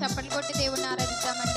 చప్పట్లు కొట్టి దేవుని ఆరాధిద్దామండి.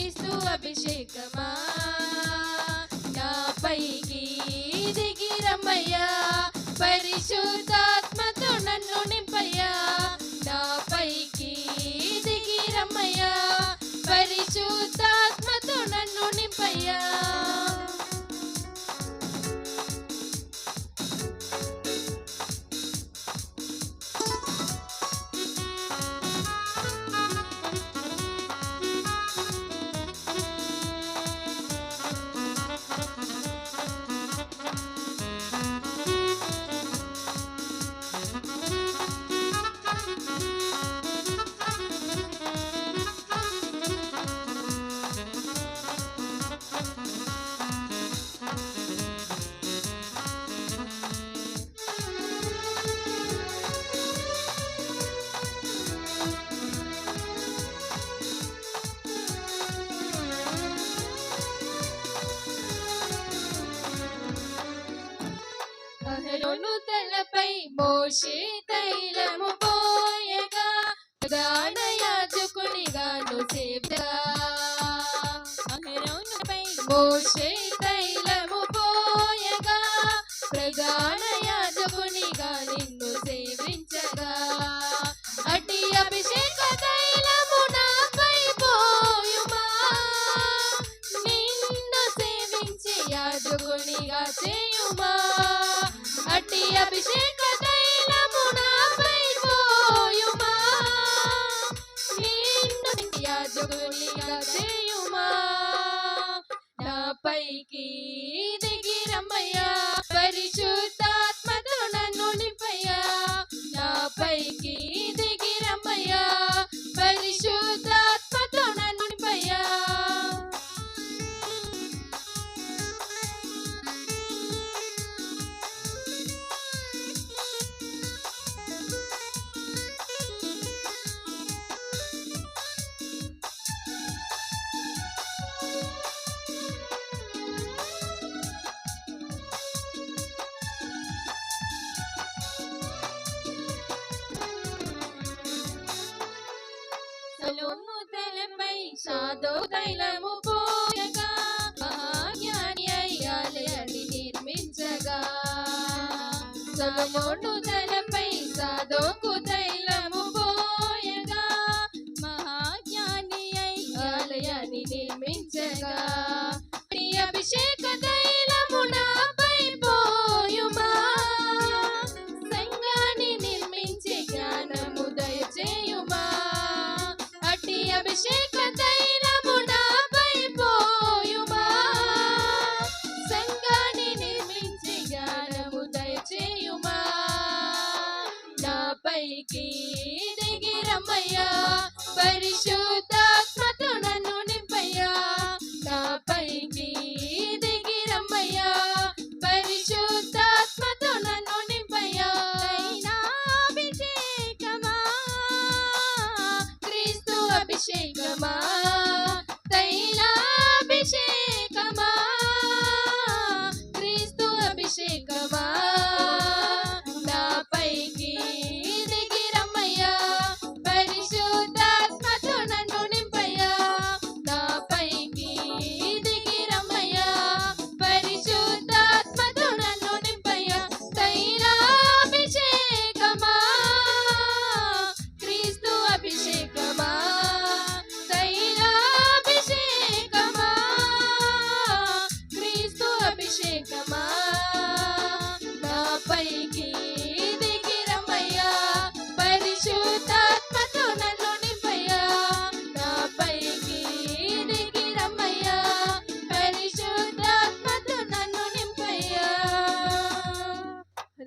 క్రీస్తు అభిషేకమా? నా పైకి దిగిరమయ్యా పరిశుద్ధ বসে నిర్మించగా. రామయ్య పరిశో